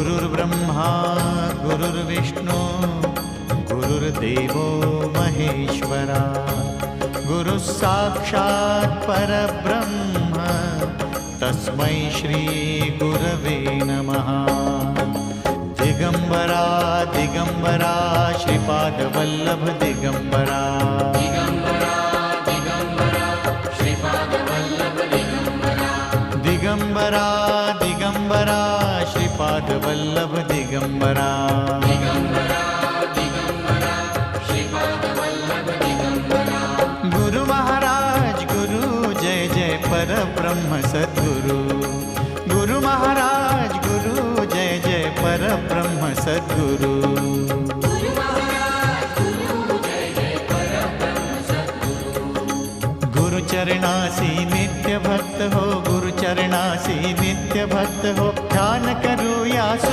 गुरुर्ब्रह्मा, गुरुर्विष्णू, गुरुर्देवो महेश्वरा गुरुः साक्षात् परब्रह्म, तस्मै श्रीगुरवे नमः। दिगम्बरा दिगम्बरा श्रीपादवल्लभ दिगम्बरा दिगम्बरा दिगम्बरा श्रीपादवल्लभ दिगम्बरा गुरु महाराज, गुरु जय जय पर ब्रह्म सद्गुरु। गुरु महाराज, गुरु जय जय पर ब्रह्म सद्गुरु। गुरु चरणासी नित्य भक्त हो। नित्य भक्त हो ध्यान करो या सु